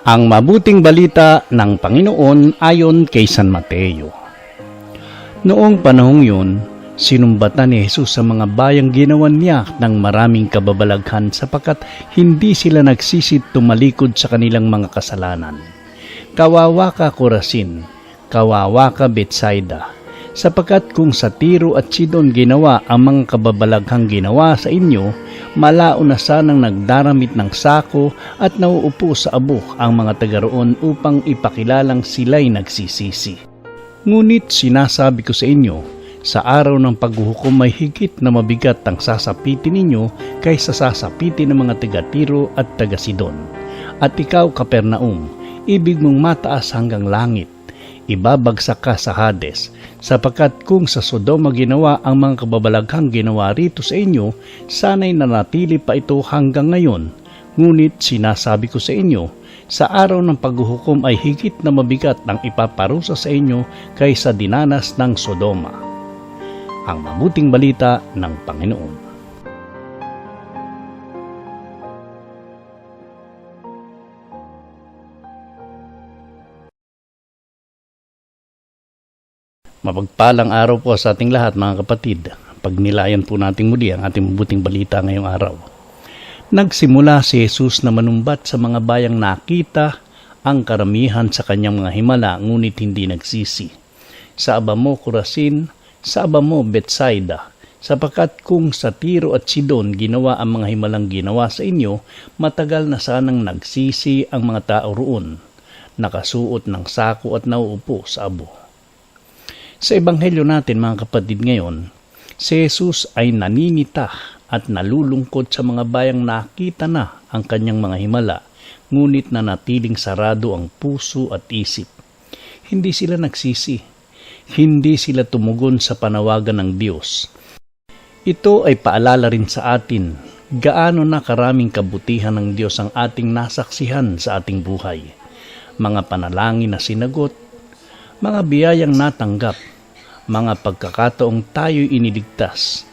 Ang mabuting balita ng Panginoon ayon kay San Mateo. Noong panahong yun, sinumbatan ni Jesus sa mga bayang ginawan niya ng maraming kababalaghan sapagkat hindi sila nagsisit tumalikod sa kanilang mga kasalanan. Kawawa ka Korasin, kawawa ka Betsaida, sapagkat kung sa Tiro at Sidon ginawa ang mga kababalaghang ginawa sa inyo, malao na sanang nagdaramit ng sako at nauupo sa abo ang mga taga roon upang ipakilalang sila'y nagsisisi. Ngunit sinasabi ko sa inyo, sa araw ng paghuhukom may higit na mabigat ang sasapitin ninyo kaysa sasapitin ng mga taga Tiro at taga Sidon. At ikaw, Kapernaum, ibig mong mataas hanggang langit, ibabagsak ka sa Hades, sapagkat kung sa Sodoma ginawa ang mga kababalaghang ginawa rito sa inyo, sana'y nanatili pa ito hanggang ngayon. Ngunit sinasabi ko sa inyo, sa araw ng paghuhukom ay higit na mabigat ang ipaparusa sa inyo kaysa dinanas ng Sodoma. Ang mabuting balita ng Panginoon. Mapagpalang araw po sa ating lahat mga kapatid. Pagnilayan po natin muli ang ating mabuting balita ngayong araw. Nagsimula si Jesus na manumbat sa mga bayang nakita ang karamihan sa kanyang mga himala ngunit hindi nagsisi. Sa aba Kurasin, sa aba mo Betsaida, kung sa Tiro at Sidon ginawa ang mga himalang ginawa sa inyo, matagal na sanang nagsisi ang mga tao roon, nakasuot ng sako at nauupo sa abo. Sa ebanghelyo natin mga kapatid ngayon, si Jesus ay naninita at nalulungkot sa mga bayang nakita na ang kanyang mga himala, ngunit nanatiling sarado ang puso at isip. Hindi sila nagsisi. Hindi sila tumugon sa panawagan ng Diyos. Ito ay paalala rin sa atin gaano na karaming kabutihan ng Diyos ang ating nasaksihan sa ating buhay. Mga panalangin na sinagot, mga biyayang natanggap, mga pagkakataong tayo'y iniligtas.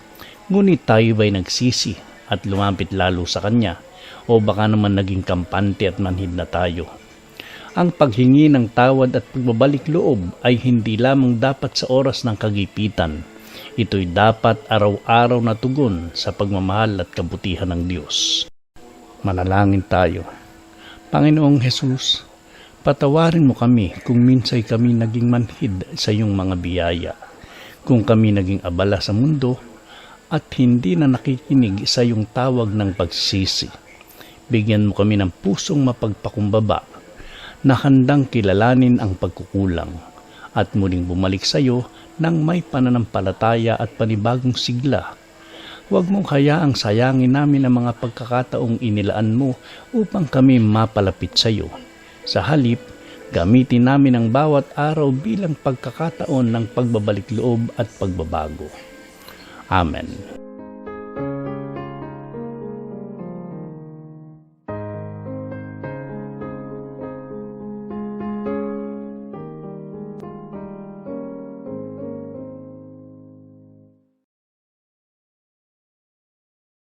Ngunit tayo ba'y nagsisi at lumapit lalo sa Kanya o baka naman naging kampante at manhid na tayo? Ang paghingi ng tawad at pagbabalik loob ay hindi lamang dapat sa oras ng kagipitan. Ito'y dapat araw-araw na tugon sa pagmamahal at kabutihan ng Diyos. Manalangin tayo. Panginoong Hesus, Patawarin mo kami kung minsay kami naging manhid sa iyong mga biyaya, kung kami naging abala sa mundo at hindi na nakikinig sa iyong tawag ng pagsisi. Bigyan mo kami ng pusong mapagpakumbaba na handang kilalanin ang pagkukulang at muling bumalik sa iyo nang may pananampalataya at panibagong sigla. Huwag mong hayaang sayangin namin ang mga pagkakataong inilaan mo upang kami mapalapit sa iyo sa halip, gamitin namin ang bawat araw bilang pagkakataon ng pagbabalik loob at pagbabago. Amen.